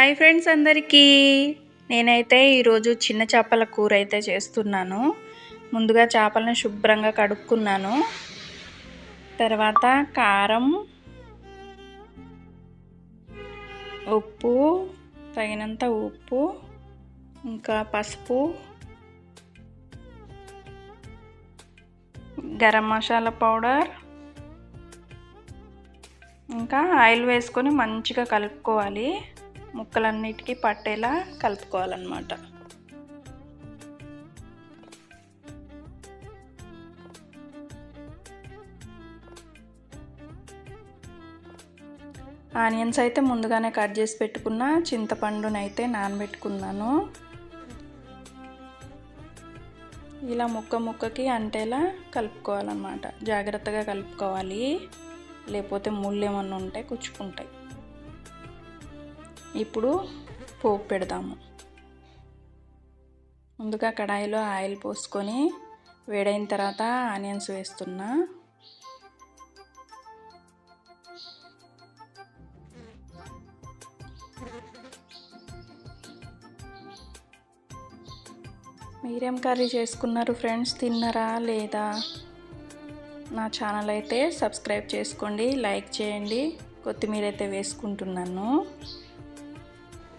Hi friends అందరికీ. నేనైతే ఈరోజు చిన్న చేపల కూర అయితే చేస్తున్నాను. ముందుగా చేపలను శుభ్రంగా కడుక్కున్నాను. తర్వాత కారం ఉప్పు తగినంత ఉప్పు ఇంకా పసుపు గరం మసాలా పౌడర్ ఇంకా ఆయిల్ వేసుకొని మంచిగా కలుపుకోవాలి. ముక్కలన్నిటికీ పట్టేలా కలుపుకోవాలన్నమాట. ఆనియన్స్ అయితే ముందుగానే కట్ చేసి పెట్టుకున్న చింతపండునైతే నానబెట్టుకున్నాను. ఇలా ముక్క ముక్కకి అంటేలా కలుపుకోవాలన్నమాట. జాగ్రత్తగా కలుపుకోవాలి. లేకపోతే ముళ్ళు ఏమన్నా ఉంటే కుచ్చుకుంటాయి. ఇప్పుడు పోపు పెడదాము. ముందుగా కడాయిలో ఆయిల్ పోసుకొని వేడైన తర్వాత ఆనియన్స్ వేస్తున్నా. మీరేం కర్రీ చేసుకున్నారు ఫ్రెండ్స్? తిన్నారా లేదా? నా ఛానల్ అయితే సబ్స్క్రైబ్ చేసుకోండి లైక్ చేయండి. కొత్తిమీర అయితే వేసుకుంటున్నాను.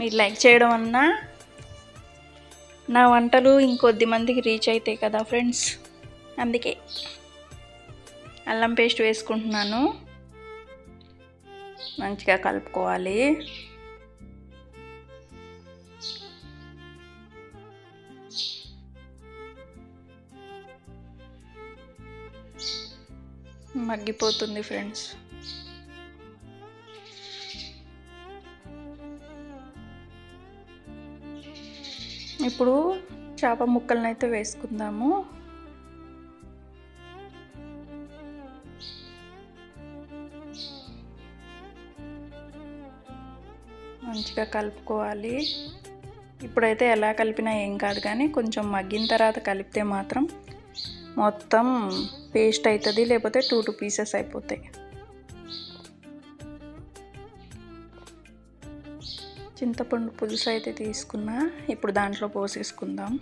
మీరు లైక్ చేయడం వలన నా వంటలు ఇంకొద్ది మందికి రీచ్ అవుతాయి కదా ఫ్రెండ్స్. అందుకే అల్లం పేస్ట్ వేసుకుంటున్నాను. మంచిగా కలుపుకోవాలి. మగ్గిపోతుంది ఫ్రెండ్స్. ఇప్పుడు చేప ముక్కలను అయితే వేసుకుందాము. మంచిగా కలుపుకోవాలి. ఇప్పుడైతే ఎలా కలిపినా ఏం కాదు కానీ కొంచెం మగ్గిన తర్వాత కలిపితే మాత్రం మొత్తం పేస్ట్ అవుతుంది లేకపోతే టూ టూ పీసెస్ అయిపోతాయి. చింతపండు పులుసు అయితే తీసుకున్నా. ఇప్పుడు దాంట్లో పోసేసుకుందాం.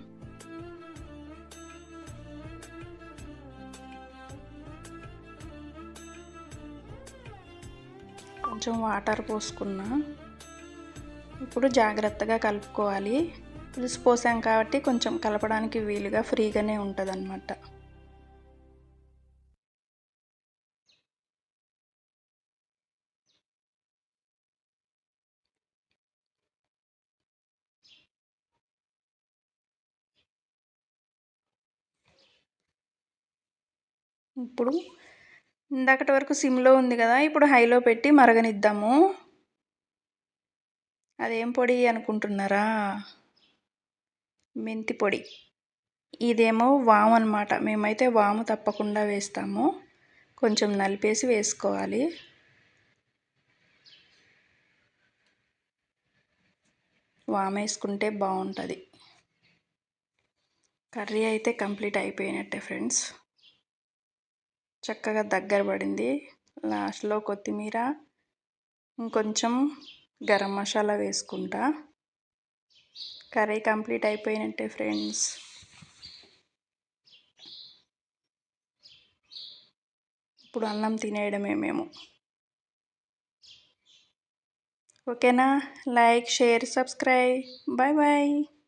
కొంచెం వాటర్ పోసుకున్నా. ఇప్పుడు జాగ్రత్తగా కలుపుకోవాలి. పులుసు పోసాం కాబట్టి కొంచెం కలపడానికి వీలుగా ఫ్రీగానే ఉంటుంది అన్నమాట ఇప్పుడు ఇందాకటి వరకు సిమ్లో ఉంది కదా ఇప్పుడు హైలో పెట్టి మరగనిద్దాము. అదేం పొడి అనుకుంటున్నారా? మెంతి పొడి. ఇదేమో వాము అనమాట మేమైతే వాము తప్పకుండా వేస్తాము. కొంచెం నలిపేసి వేసుకోవాలి. వామేసుకుంటే వేసుకుంటే బాగుంటుంది. కర్రీ అయితే కంప్లీట్ అయిపోయినట్టే ఫ్రెండ్స్. చక్కగా దగ్గర పడింది. లాస్ట్లో కొత్తిమీర ఇంకొంచెం గరం మసాలా వేసుకుంటా. కర్రీ కంప్లీట్ అయిపోయినట్టే ఫ్రెండ్స్. ఇప్పుడు అన్నం తినేయడమే మేము. ఓకేనా? Like share subscribe. Bye bye.